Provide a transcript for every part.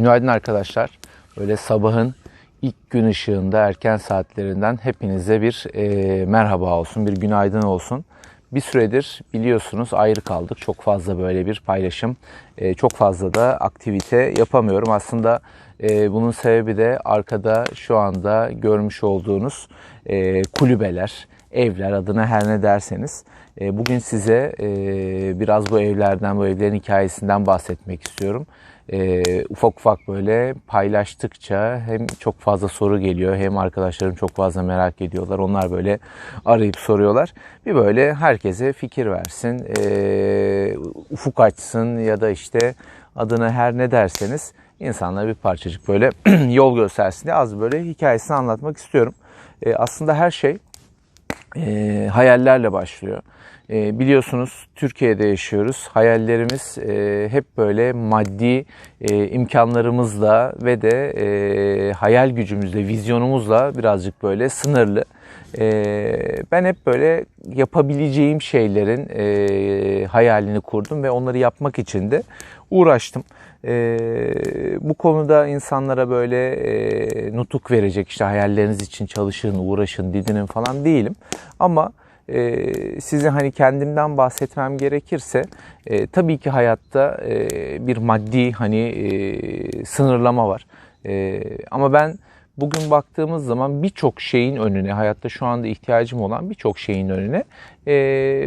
Günaydın arkadaşlar. Böyle sabahın ilk gün ışığında erken saatlerinden hepinize bir e, merhaba olsun, bir günaydın olsun. Bir süredir biliyorsunuz ayrı kaldık. Çok fazla böyle bir paylaşım, e, çok fazla da aktivite yapamıyorum. Aslında e, bunun sebebi de arkada şu anda görmüş olduğunuz e, kulübeler, evler adına her ne derseniz. E, bugün size e, biraz bu evlerden, bu evlerin hikayesinden bahsetmek istiyorum e, ufak ufak böyle paylaştıkça hem çok fazla soru geliyor hem arkadaşlarım çok fazla merak ediyorlar. Onlar böyle arayıp soruyorlar. Bir böyle herkese fikir versin, ufuk açsın ya da işte adına her ne derseniz insanlara bir parçacık böyle yol göstersin diye az böyle hikayesini anlatmak istiyorum. Aslında her şey e, hayallerle başlıyor. E, biliyorsunuz Türkiye'de yaşıyoruz. Hayallerimiz e, hep böyle maddi e, imkanlarımızla ve de e, hayal gücümüzle, vizyonumuzla birazcık böyle sınırlı. E, ben hep böyle yapabileceğim şeylerin e, hayalini kurdum ve onları yapmak için de uğraştım. E, bu konuda insanlara böyle e, nutuk verecek işte hayalleriniz için çalışın, uğraşın, didinin falan değilim. Ama e, size hani kendimden bahsetmem gerekirse e, tabii ki hayatta e, bir maddi hani e, sınırlama var. E, ama ben bugün baktığımız zaman birçok şeyin önüne, hayatta şu anda ihtiyacım olan birçok şeyin önüne e,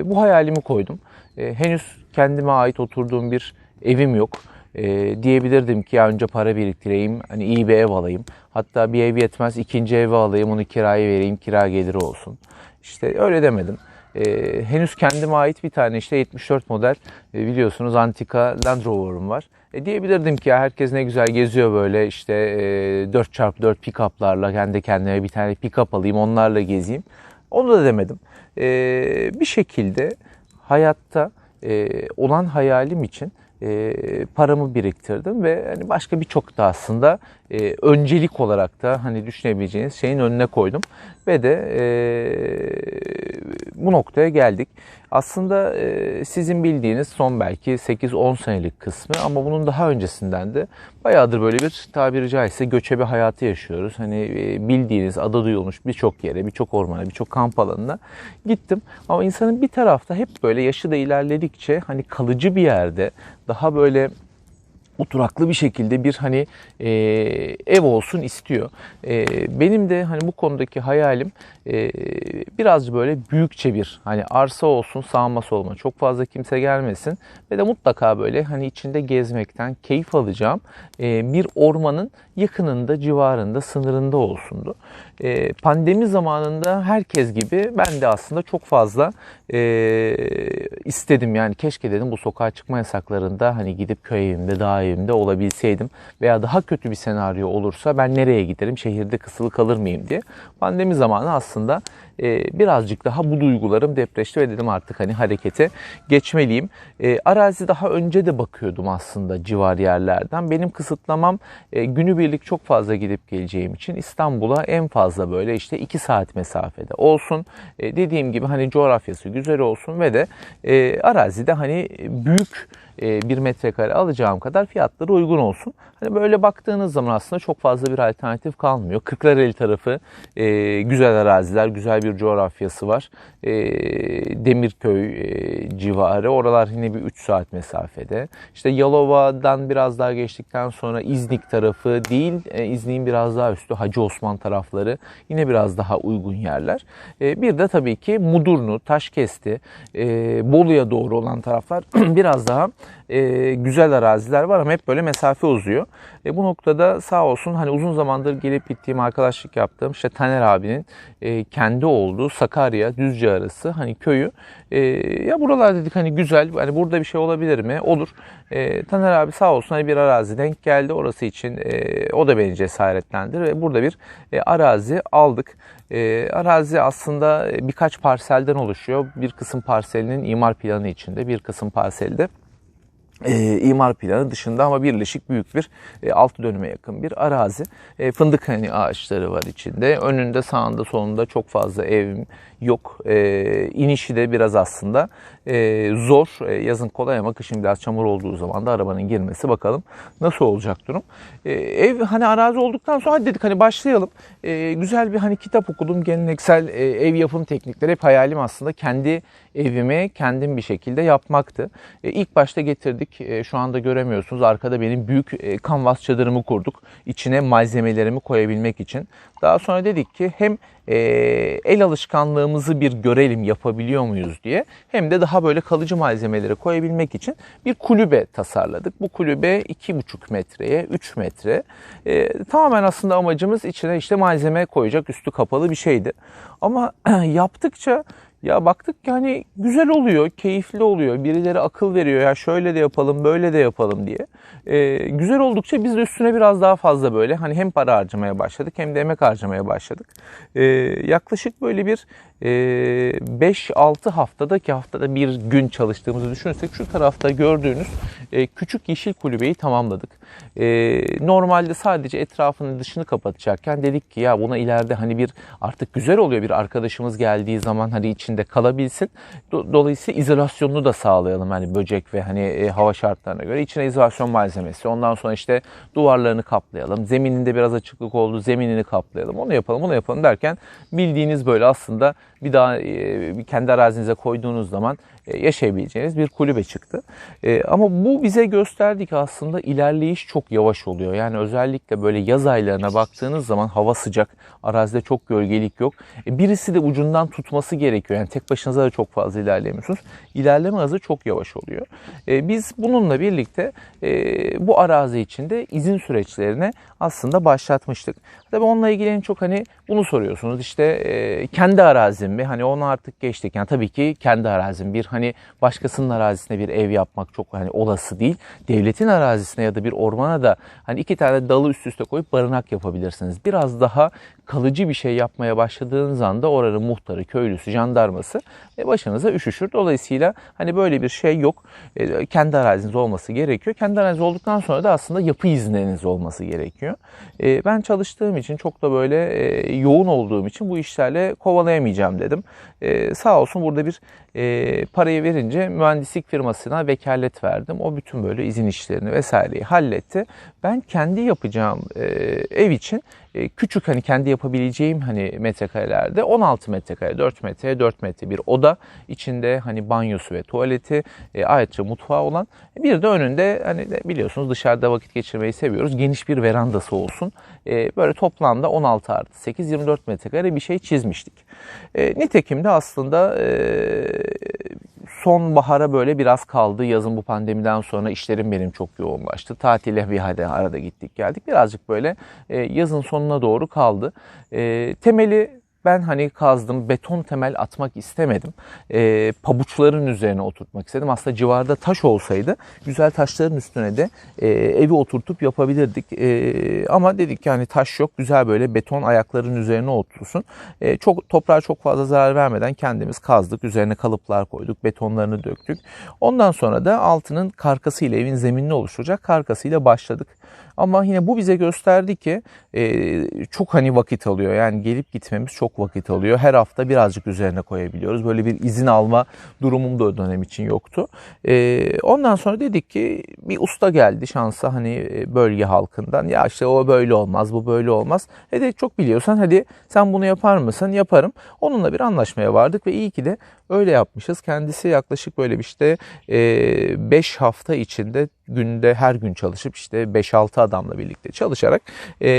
bu hayalimi koydum. E, henüz kendime ait oturduğum bir evim yok. E, diyebilirdim ki ya önce para biriktireyim, hani iyi bir ev alayım. Hatta bir ev yetmez, ikinci evi alayım, onu kiraya vereyim, kira geliri olsun. İşte öyle demedim. E, henüz kendime ait bir tane işte 74 model e, biliyorsunuz antika Land Rover'ım var. E, diyebilirdim ki ya herkes ne güzel geziyor böyle işte e, 4x4 pick-up'larla kendi kendime bir tane pick-up alayım onlarla gezeyim. Onu da demedim. E, bir şekilde hayatta e, olan hayalim için paramı biriktirdim ve hani başka birçok da aslında e, öncelik olarak da hani düşünebileceğiniz şeyin önüne koydum ve de e, bu noktaya geldik. Aslında e, sizin bildiğiniz son belki 8-10 senelik kısmı ama bunun daha öncesinden de bayağıdır böyle bir tabiri caizse göçebe hayatı yaşıyoruz. Hani e, bildiğiniz adı duyulmuş birçok yere, birçok ormana, birçok kamp alanına gittim. Ama insanın bir tarafta hep böyle yaşı da ilerledikçe hani kalıcı bir yerde daha böyle oturaklı bir şekilde bir hani e, ev olsun istiyor. E, benim de hani bu konudaki hayalim e, biraz böyle büyükçe bir hani arsa olsun sağma solma çok fazla kimse gelmesin ve de mutlaka böyle hani içinde gezmekten keyif alacağım e, bir ormanın yakınında civarında sınırında olsundu. E, pandemi zamanında herkes gibi ben de aslında çok fazla e, istedim yani keşke dedim bu sokağa çıkma yasaklarında hani gidip köy evimde dağ evimde olabilseydim veya daha kötü bir senaryo olursa ben nereye giderim şehirde kısılı kalır mıyım diye. Pandemi zamanı aslında e, birazcık daha bu duygularım depreşti ve dedim artık hani harekete geçmeliyim. E, arazi daha önce de bakıyordum aslında civar yerlerden. Benim kısıtlamam e, günübirlik çok fazla gidip geleceğim için İstanbul'a en fazla böyle işte 2 saat mesafede olsun. E, dediğim gibi hani coğrafyası güzel olsun ve de e, arazide hani büyük bir metrekare alacağım kadar fiyatları uygun olsun. Hani böyle baktığınız zaman aslında çok fazla bir alternatif kalmıyor. Kırklareli tarafı e, güzel araziler, güzel bir coğrafyası var. E, Demirköy e, civarı, oralar yine bir 3 saat mesafede. İşte Yalova'dan biraz daha geçtikten sonra İznik tarafı değil, e, İznik'in biraz daha üstü Hacı Osman tarafları yine biraz daha uygun yerler. E, bir de tabii ki Mudurnu, Taşkesti, e, Bolu'ya doğru olan taraflar biraz daha e, güzel araziler var ama hep böyle mesafe uzuyor. E, bu noktada sağ olsun hani uzun zamandır gelip gittiğim arkadaşlık yaptığım işte Taner abinin e, kendi olduğu Sakarya Düzce arası hani köyü e, ya buralar dedik hani güzel hani burada bir şey olabilir mi? Olur. E, Taner abi sağ olsun hani bir arazi denk geldi orası için e, o da beni cesaretlendir ve burada bir e, arazi aldık. E, arazi aslında birkaç parselden oluşuyor. Bir kısım parselinin imar planı içinde, bir kısım parselde e, imar planı dışında ama birleşik büyük bir e, 6 dönüme yakın bir arazi. E, fındık hani ağaçları var içinde. Önünde sağında solunda çok fazla ev yok. E, inişi de biraz aslında e, zor. E, yazın kolay ama kışın biraz çamur olduğu zaman da arabanın girmesi bakalım nasıl olacak durum. E, ev hani arazi olduktan sonra dedik hani başlayalım. E, güzel bir hani kitap okudum. Geleneksel e, ev yapım teknikleri hep hayalim aslında kendi evimi kendim bir şekilde yapmaktı. E, ilk başta getirdik. E, şu anda göremiyorsunuz. Arkada benim büyük e, kanvas çadırımı kurduk. İçine malzemelerimi koyabilmek için. Daha sonra dedik ki hem e, el alışkanlığımızı bir görelim yapabiliyor muyuz diye hem de daha böyle kalıcı malzemeleri koyabilmek için bir kulübe tasarladık. Bu kulübe 2,5 metreye 3 metre. E, tamamen aslında amacımız içine işte malzeme koyacak üstü kapalı bir şeydi. Ama yaptıkça ya baktık yani güzel oluyor, keyifli oluyor. Birileri akıl veriyor ya şöyle de yapalım, böyle de yapalım diye. Ee, güzel oldukça biz de üstüne biraz daha fazla böyle hani hem para harcamaya başladık hem de emek harcamaya başladık. Ee, yaklaşık böyle bir 5-6 haftada haftada bir gün çalıştığımızı düşünürsek şu tarafta gördüğünüz e, küçük yeşil kulübeyi tamamladık. E, normalde sadece etrafının dışını kapatacakken dedik ki ya buna ileride hani bir artık güzel oluyor bir arkadaşımız geldiği zaman hani içinde kalabilsin. Dolayısıyla izolasyonunu da sağlayalım hani böcek ve hani e, hava şartlarına göre içine izolasyon malzemesi. Ondan sonra işte duvarlarını kaplayalım. Zemininde biraz açıklık oldu. Zeminini kaplayalım. Onu yapalım, onu yapalım derken bildiğiniz böyle aslında bir daha e, kendi arazinize koyduğunuz zaman e, yaşayabileceğiniz bir kulübe çıktı. E, ama bu bize gösterdi ki aslında ilerleyiş çok yavaş oluyor. Yani özellikle böyle yaz aylarına baktığınız zaman hava sıcak, arazide çok gölgelik yok. Birisi de ucundan tutması gerekiyor. Yani tek başınıza da çok fazla ilerlemiyorsunuz. İlerleme hızı çok yavaş oluyor. Biz bununla birlikte bu arazi içinde izin süreçlerine aslında başlatmıştık. Tabii onunla ilgili en çok hani bunu soruyorsunuz. İşte kendi arazim mi? Hani onu artık geçtik. Yani tabii ki kendi arazim. Bir hani başkasının arazisine bir ev yapmak çok hani olası değil. Devletin arazisine ya da bir ormana da hani iki tane dalı üst üste koyup barınak yapabilirsiniz. Biraz daha kalıcı bir şey yapmaya başladığınız anda oranın muhtarı, köylüsü, jandarması e, başınıza üşüşür. Dolayısıyla hani böyle bir şey yok. E, kendi araziniz olması gerekiyor. Kendi araziniz olduktan sonra da aslında yapı izniniz olması gerekiyor. E, ben çalıştığım için çok da böyle yoğun olduğum için bu işlerle kovalayamayacağım dedim. Sağ olsun burada bir parayı verince mühendislik firmasına vekalet verdim. O bütün böyle izin işlerini vesaireyi halletti. Ben kendi yapacağım ev için e, küçük hani kendi yapabileceğim hani metrekarelerde 16 metrekare 4 metre 4 metre bir oda içinde hani banyosu ve tuvaleti e, ayrıca mutfağı olan bir de önünde hani biliyorsunuz dışarıda vakit geçirmeyi seviyoruz geniş bir verandası olsun e, böyle toplamda 16 artı 8 24 metrekare bir şey çizmiştik. E, nitekim de aslında e, sonbahara böyle biraz kaldı. Yazın bu pandemiden sonra işlerim benim çok yoğunlaştı. Tatile bir hadi arada gittik geldik. Birazcık böyle e, yazın sonuna doğru kaldı. E, temeli ben hani kazdım, beton temel atmak istemedim. E, pabuçların üzerine oturtmak istedim. Aslında civarda taş olsaydı güzel taşların üstüne de e, evi oturtup yapabilirdik. E, ama dedik ki hani taş yok, güzel böyle beton ayakların üzerine otursun. E, çok toprağa çok fazla zarar vermeden kendimiz kazdık. Üzerine kalıplar koyduk, betonlarını döktük. Ondan sonra da altının karkasıyla evin zeminini oluşturacak karkasıyla başladık. Ama yine bu bize gösterdi ki e, çok hani vakit alıyor. Yani gelip gitmemiz çok vakit alıyor. Her hafta birazcık üzerine koyabiliyoruz. Böyle bir izin alma durumum da o dönem için yoktu. E, ondan sonra dedik ki bir usta geldi şansa hani e, bölge halkından. Ya işte o böyle olmaz, bu böyle olmaz. E de çok biliyorsan hadi sen bunu yapar mısın? Yaparım. Onunla bir anlaşmaya vardık ve iyi ki de öyle yapmışız. Kendisi yaklaşık böyle bir işte 5 e, hafta içinde günde her gün çalışıp işte 5-6 adamla birlikte çalışarak e,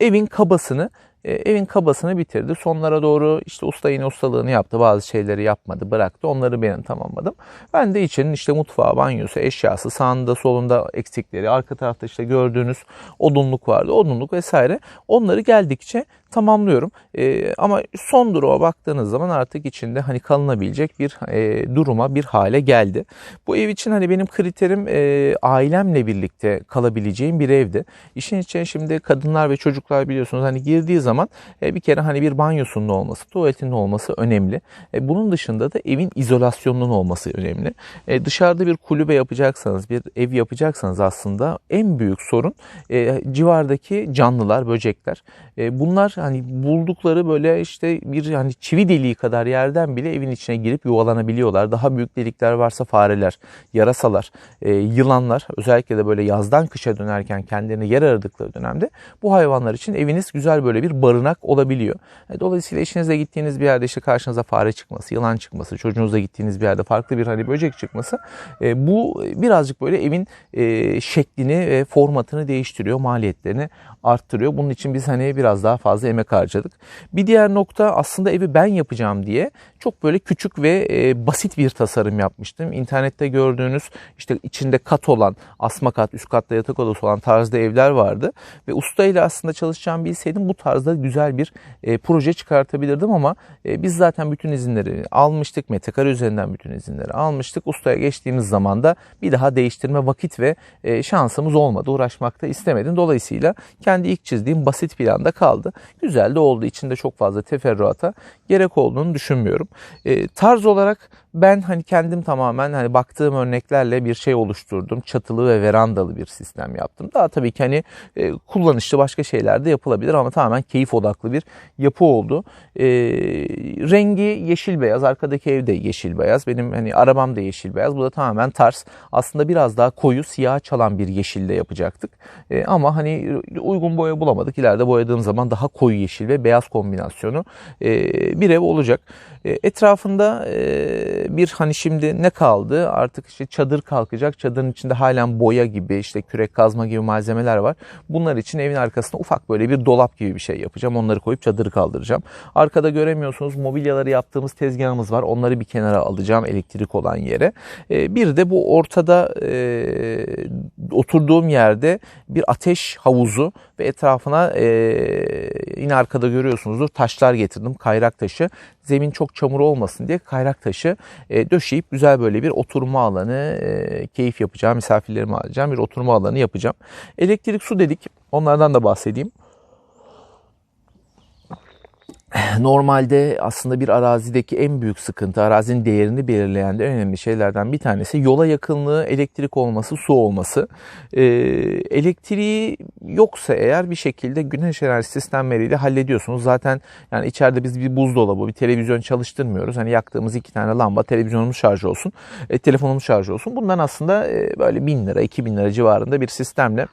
evin kabasını e, evin kabasını bitirdi. Sonlara doğru işte usta yine ustalığını yaptı. Bazı şeyleri yapmadı, bıraktı. Onları benim tamamladım. Ben de içinin işte mutfağı, banyosu, eşyası, sağında solunda eksikleri, arka tarafta işte gördüğünüz odunluk vardı. Odunluk vesaire. Onları geldikçe tamamlıyorum. E, ama son duruma baktığınız zaman artık içinde hani kalınabilecek bir e, duruma bir hale geldi. Bu ev için hani benim kriterim e, ailemle birlikte kalabileceğim bir evdi. İşin içine şimdi kadınlar ve çocuklar biliyorsunuz hani girdiği zaman e, bir kere hani bir banyosunun olması, tuvaletinin olması önemli. E, bunun dışında da evin izolasyonunun olması önemli. E, dışarıda bir kulübe yapacaksanız, bir ev yapacaksanız aslında en büyük sorun e, civardaki canlılar, böcekler. E, bunlar hani buldukları böyle işte bir hani çivi deliği kadar yerden bile evin içine girip yuvalanabiliyorlar. Daha büyük delikler varsa fareler, yarasalar, e, yılanlar özellikle de böyle yazdan kışa dönerken kendilerine yer aradıkları dönemde bu hayvanlar için eviniz güzel böyle bir barınak olabiliyor. E, dolayısıyla eşinizle gittiğiniz bir yerde işte karşınıza fare çıkması, yılan çıkması, çocuğunuzla gittiğiniz bir yerde farklı bir hani böcek çıkması e, bu birazcık böyle evin e, şeklini ve formatını değiştiriyor, maliyetlerini arttırıyor. Bunun için biz hani biraz daha fazla emek harcadık. Bir diğer nokta aslında evi ben yapacağım diye çok böyle küçük ve e, basit bir tasarım yapmıştım. İnternette gördüğünüz işte içinde kat olan, asma kat, üst katta yatak odası olan tarzda evler vardı. Ve usta ile aslında çalışacağım bilseydim bu tarzda güzel bir e, proje çıkartabilirdim ama e, biz zaten bütün izinleri almıştık. Metekare üzerinden bütün izinleri almıştık. Ustaya geçtiğimiz zaman da bir daha değiştirme vakit ve e, şansımız olmadı. Uğraşmakta istemedim. Dolayısıyla kendi ilk çizdiğim basit planda kaldı. Güzel de oldu. İçinde çok fazla teferruata gerek olduğunu düşünmüyorum. E, tarz olarak ben hani kendim tamamen hani baktığım örneklerle bir şey oluşturdum. Çatılı ve verandalı bir sistem yaptım. Daha tabii ki hani e, kullanışlı başka şeyler de yapılabilir ama tamamen keyif odaklı bir yapı oldu. E, rengi yeşil beyaz. Arkadaki ev de yeşil beyaz. Benim hani arabam da yeşil beyaz. Bu da tamamen tarz. Aslında biraz daha koyu siyah çalan bir yeşilde yapacaktık. E, ama hani uygun boya bulamadık. İleride boyadığım zaman daha koyu yeşil ve beyaz kombinasyonu e, bir ev olacak. E, etrafında e, bir hani şimdi ne kaldı? Artık işte çadır kalkacak. Çadırın içinde halen boya gibi işte kürek kazma gibi malzemeler var. Bunlar için evin arkasında ufak böyle bir dolap gibi bir şey yapacağım. Onları koyup çadırı kaldıracağım. Arkada göremiyorsunuz mobilyaları yaptığımız tezgahımız var. Onları bir kenara alacağım elektrik olan yere. E, bir de bu ortada oturduğum yerde bir ateş havuzu ve etrafına yine arkada görüyorsunuzdur taşlar getirdim. Kayrak taşı. Zemin çok çamur olmasın diye kayrak taşı e, döşeyip güzel böyle bir oturma alanı, e, keyif yapacağım, misafirlerimi alacağım bir oturma alanı yapacağım. Elektrik su dedik. Onlardan da bahsedeyim. Normalde aslında bir arazideki en büyük sıkıntı, arazinin değerini belirleyen de önemli şeylerden bir tanesi yola yakınlığı, elektrik olması, su olması. Ee, elektriği yoksa eğer bir şekilde güneş enerji sistemleriyle hallediyorsunuz. Zaten yani içeride biz bir buzdolabı, bir televizyon çalıştırmıyoruz. Hani yaktığımız iki tane lamba, televizyonumuz şarj olsun, e, telefonumuz şarj olsun. Bundan aslında e, böyle bin lira, iki bin lira civarında bir sistemle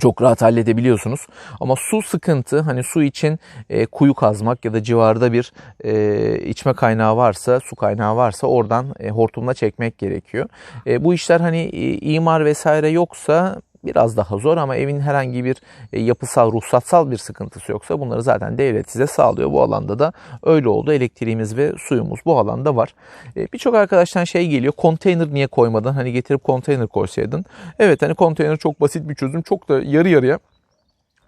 çok rahat halledebiliyorsunuz. Ama su sıkıntı hani su için e, kuyu kazmak ya da civarda bir e, içme kaynağı varsa su kaynağı varsa oradan e, hortumla çekmek gerekiyor. E, bu işler hani e, imar vesaire yoksa biraz daha zor ama evin herhangi bir e, yapısal, ruhsatsal bir sıkıntısı yoksa bunları zaten devlet size sağlıyor. Bu alanda da öyle oldu. Elektriğimiz ve suyumuz bu alanda var. E, birçok arkadaştan şey geliyor. Konteyner niye koymadın? Hani getirip konteyner koysaydın. Evet hani konteyner çok basit bir çözüm. Çok da yarı yarıya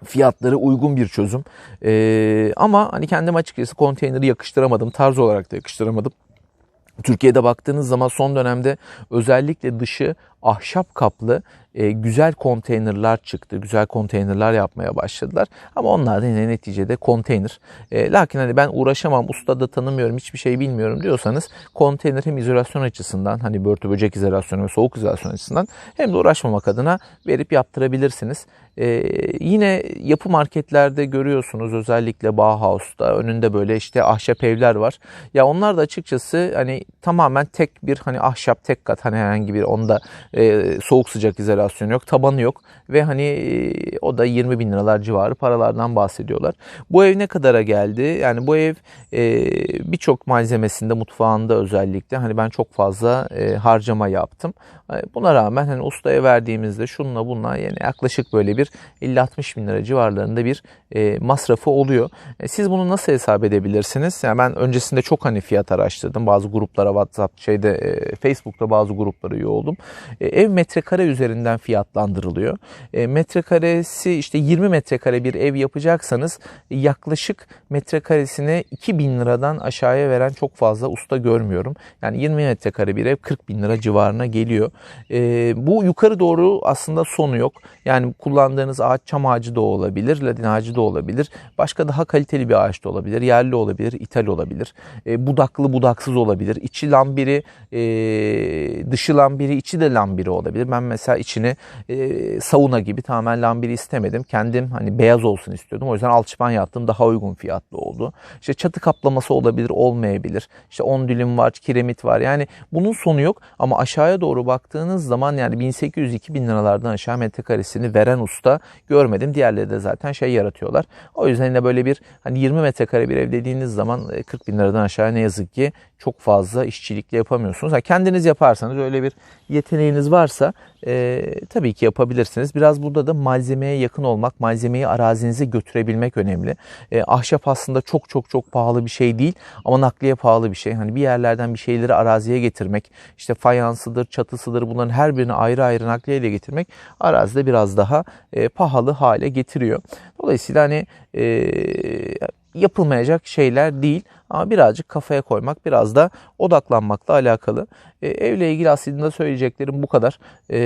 fiyatları uygun bir çözüm. Ee, ama hani kendim açıkçası konteyneri yakıştıramadım. Tarz olarak da yakıştıramadım. Türkiye'de baktığınız zaman son dönemde özellikle dışı ahşap kaplı e, güzel konteynerlar çıktı. Güzel konteynerlar yapmaya başladılar. Ama onlar da yine neticede konteyner. E, lakin hani ben uğraşamam, usta da tanımıyorum, hiçbir şey bilmiyorum diyorsanız konteyner hem izolasyon açısından hani börtü böcek izolasyonu ve soğuk izolasyon açısından hem de uğraşmamak adına verip yaptırabilirsiniz. Ee, yine yapı marketlerde görüyorsunuz özellikle Bauhaus'ta önünde böyle işte ahşap evler var. Ya onlar da açıkçası hani tamamen tek bir hani ahşap tek kat hani herhangi bir onda e, soğuk sıcak izolasyon yok, tabanı yok ve hani e, o da 20 bin liralar civarı paralardan bahsediyorlar. Bu ev ne kadara geldi? Yani bu ev e, birçok malzemesinde mutfağında özellikle hani ben çok fazla e, harcama yaptım. E, buna rağmen hani ustaya verdiğimizde şunla bununla yani yaklaşık böyle bir 50-60 bin lira civarlarında bir e, masrafı oluyor. E, siz bunu nasıl hesap edebilirsiniz? Yani ben öncesinde çok hani fiyat araştırdım. Bazı gruplara WhatsApp şeyde e, Facebook'ta bazı gruplara üye oldum. E, ev metrekare üzerinden fiyatlandırılıyor. E, metrekaresi işte 20 metrekare bir ev yapacaksanız yaklaşık metrekaresine 2000 liradan aşağıya veren çok fazla usta görmüyorum. Yani 20 metrekare bir ev 40 bin lira civarına geliyor. E, bu yukarı doğru aslında sonu yok. Yani kullandığınız ağaç çam ağacı da olabilir, ladin ağacı da olabilir. Başka daha kaliteli bir ağaç da olabilir. Yerli olabilir, ithal olabilir. Budaklı budaksız olabilir. İçi lambiri, e, dışı lambiri, içi de lambiri olabilir. Ben mesela içini e, sauna gibi tamamen lambiri istemedim. Kendim hani beyaz olsun istiyordum. O yüzden alçıpan yaptım. Daha uygun fiyatlı oldu. İşte çatı kaplaması olabilir, olmayabilir. İşte 10 dilim var, kiremit var. Yani bunun sonu yok ama aşağıya doğru baktığınız zaman yani 1800-2000 liralardan aşağı metrekaresini veren usta görmedim. Diğerleri de zaten şey yaratıyorlar. O yüzden de böyle bir hani 20 metrekare bir ev dediğiniz zaman 40 bin liradan aşağı ne yazık ki çok fazla işçilikle yapamıyorsunuz. Ha, kendiniz yaparsanız öyle bir yeteneğiniz varsa e, tabii ki yapabilirsiniz. Biraz burada da malzemeye yakın olmak, malzemeyi arazinize götürebilmek önemli. E, ahşap aslında çok çok çok pahalı bir şey değil ama nakliye pahalı bir şey. Hani bir yerlerden bir şeyleri araziye getirmek, işte fayansıdır, çatısıdır bunların her birini ayrı ayrı nakliyeyle getirmek arazide biraz daha e, pahalı hale getiriyor. Dolayısıyla hani e, yapılmayacak şeyler değil ama birazcık kafaya koymak, biraz da odaklanmakla alakalı. E, evle ilgili aslında söyleyeceklerim bu kadar. E,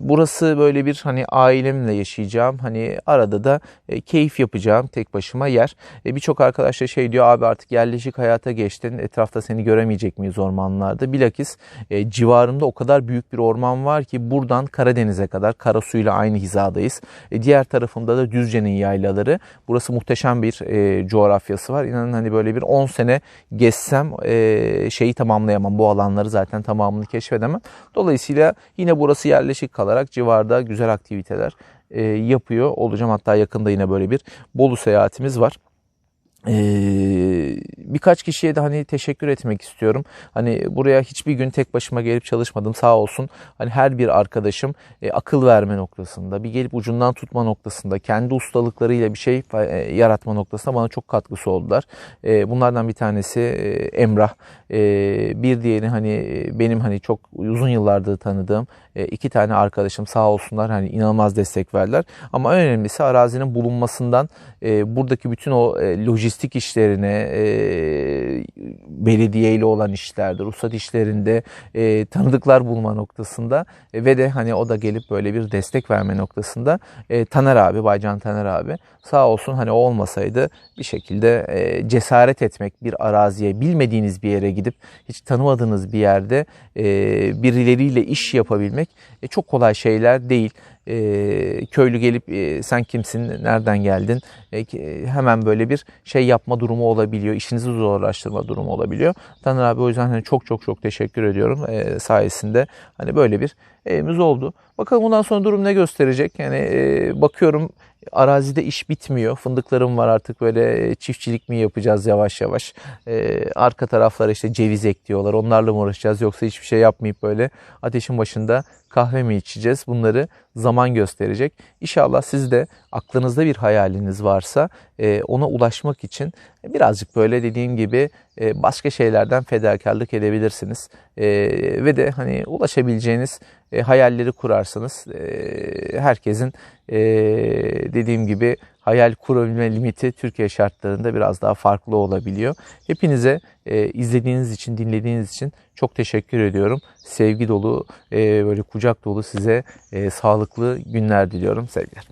burası böyle bir hani ailemle yaşayacağım. Hani arada da e, keyif yapacağım tek başıma yer. E, Birçok arkadaş da şey diyor abi artık yerleşik hayata geçtin. Etrafta seni göremeyecek miyiz ormanlarda? Bilakis e, civarımda o kadar büyük bir orman var ki buradan Karadeniz'e kadar Karasu'yla aynı hizadayız. E, diğer tarafımda da Düzce'nin yaylaları. Burası muhteşem bir e, coğrafyası var. İnanın hani böyle bir 10 sene gezsem e, şeyi tamamlayamam. Bu alanları zaten tamamını keşfedemem. Dolayısıyla yine burası yerleşik kalarak civarda güzel aktiviteler e, yapıyor olacağım. Hatta yakında yine böyle bir Bolu seyahatimiz var. Ee, birkaç kişiye de hani teşekkür etmek istiyorum. Hani buraya hiçbir gün tek başıma gelip çalışmadım sağ olsun. Hani her bir arkadaşım e, akıl verme noktasında, bir gelip ucundan tutma noktasında, kendi ustalıklarıyla bir şey e, yaratma noktasında bana çok katkısı oldular. E, bunlardan bir tanesi Emrah. Bir diğeri hani benim hani çok uzun yıllardır tanıdığım iki tane arkadaşım sağ olsunlar hani inanılmaz destek verdiler. Ama en önemlisi arazinin bulunmasından buradaki bütün o lojistik işlerine e, belediye ile olan işlerde, ruhsat işlerinde e, tanıdıklar bulma noktasında e, ve de hani o da gelip böyle bir destek verme noktasında e, Taner abi, Baycan Taner abi sağ olsun hani o olmasaydı bir şekilde e, cesaret etmek bir araziye, bilmediğiniz bir yere gidip hiç tanımadığınız bir yerde e, birileriyle iş yapabilmek e, çok kolay şeyler değil e, köylü gelip e, sen kimsin, nereden geldin e, hemen böyle bir şey yapma durumu olabiliyor. İşinizi zorlaştırma durumu olabiliyor. Taner abi o yüzden hani çok çok çok teşekkür ediyorum e, sayesinde. Hani böyle bir evimiz oldu. Bakalım bundan sonra durum ne gösterecek? Yani e, bakıyorum arazide iş bitmiyor. Fındıklarım var artık böyle çiftçilik mi yapacağız yavaş yavaş. Ee, arka taraflara işte ceviz ekliyorlar. Onlarla mı uğraşacağız yoksa hiçbir şey yapmayıp böyle ateşin başında kahve mi içeceğiz? Bunları zaman gösterecek. İnşallah siz de aklınızda bir hayaliniz varsa e, ona ulaşmak için birazcık böyle dediğim gibi e, başka şeylerden fedakarlık edebilirsiniz. E, ve de hani ulaşabileceğiniz e, hayalleri kurarsanız e, herkesin e, dediğim gibi hayal kurabilme limiti Türkiye şartlarında biraz daha farklı olabiliyor. Hepinize e, izlediğiniz için, dinlediğiniz için çok teşekkür ediyorum. Sevgi dolu, e, böyle kucak dolu size e, sağlıklı günler diliyorum. Sevgiler.